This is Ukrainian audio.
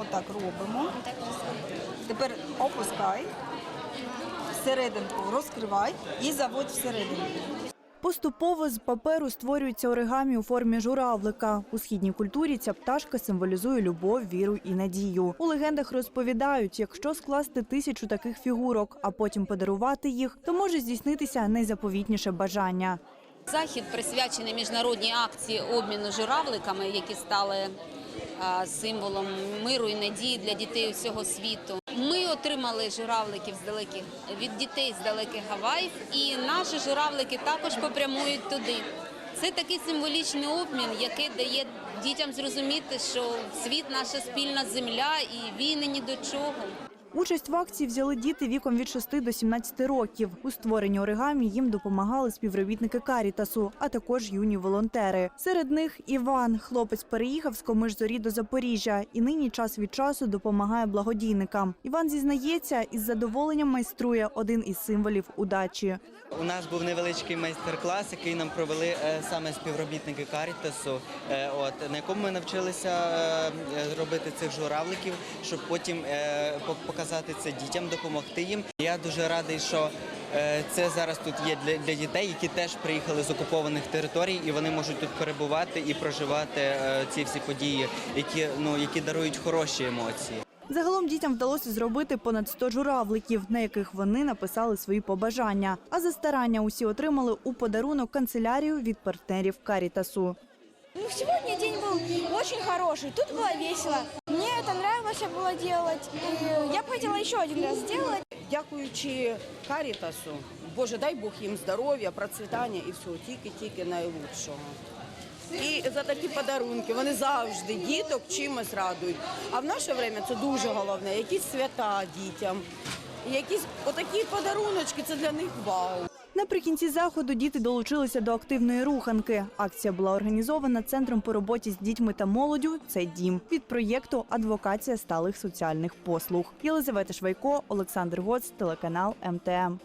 отак робимо. Тепер опускай, всерединку розкривай і заводь всерединку. Поступово з паперу створюється оригамі у формі журавлика. У східній культурі ця пташка символізує любов, віру і надію. У легендах розповідають, якщо скласти тисячу таких фігурок, а потім подарувати їх, то може здійснитися найзаповітніше бажання. Захід присвячений міжнародній акції обміну журавликами, які стали символом миру і надії для дітей усього світу. Ми отримали журавликів з далеких від дітей з далеких Гаваїв, і наші журавлики також попрямують туди. Це такий символічний обмін, який дає дітям зрозуміти, що світ наша спільна земля і війни ні до чого. Участь в акції взяли діти віком від 6 до 17 років. У створенні оригамі їм допомагали співробітники Карітасу, а також юні волонтери. Серед них Іван. Хлопець переїхав з Комиш-Зорі до Запоріжжя і нині час від часу допомагає благодійникам. Іван зізнається, із задоволенням майструє один із символів удачі. У нас був невеличкий майстер-клас, який нам провели е, саме співробітники Карітасу, е, от на якому ми навчилися е, робити цих журавликів, щоб потім е, по- показати це дітям, допомогти їм. Я дуже радий, що е, це зараз тут є для, для дітей, які теж приїхали з окупованих територій, і вони можуть тут перебувати і проживати е, ці всі події, які ну які дарують хороші емоції. Загалом дітям вдалося зробити понад 100 журавликів, на яких вони написали свої побажання. А за старання усі отримали у подарунок канцелярію від партнерів Карітасу. Ну, сегодня день был очень хороший, тут было весело Мне это нравилось было делать. И я бы хотела еще один раз сделать. Дякуючи Карітасу, Боже, дай Бог їм здоров'я, процвітання і всього, тільки-тільки найлучшого. І за такі подарунки вони завжди діток чимось радують. А в наше время це дуже головне. Якісь свята дітям, якісь отакі подаруночки це для них вау. Наприкінці заходу діти долучилися до активної руханки. Акція була організована центром по роботі з дітьми та молоддю. Це дім від проєкту Адвокація сталих соціальних послуг. Єлизавета Швайко, Олександр Гоц, телеканал МТМ.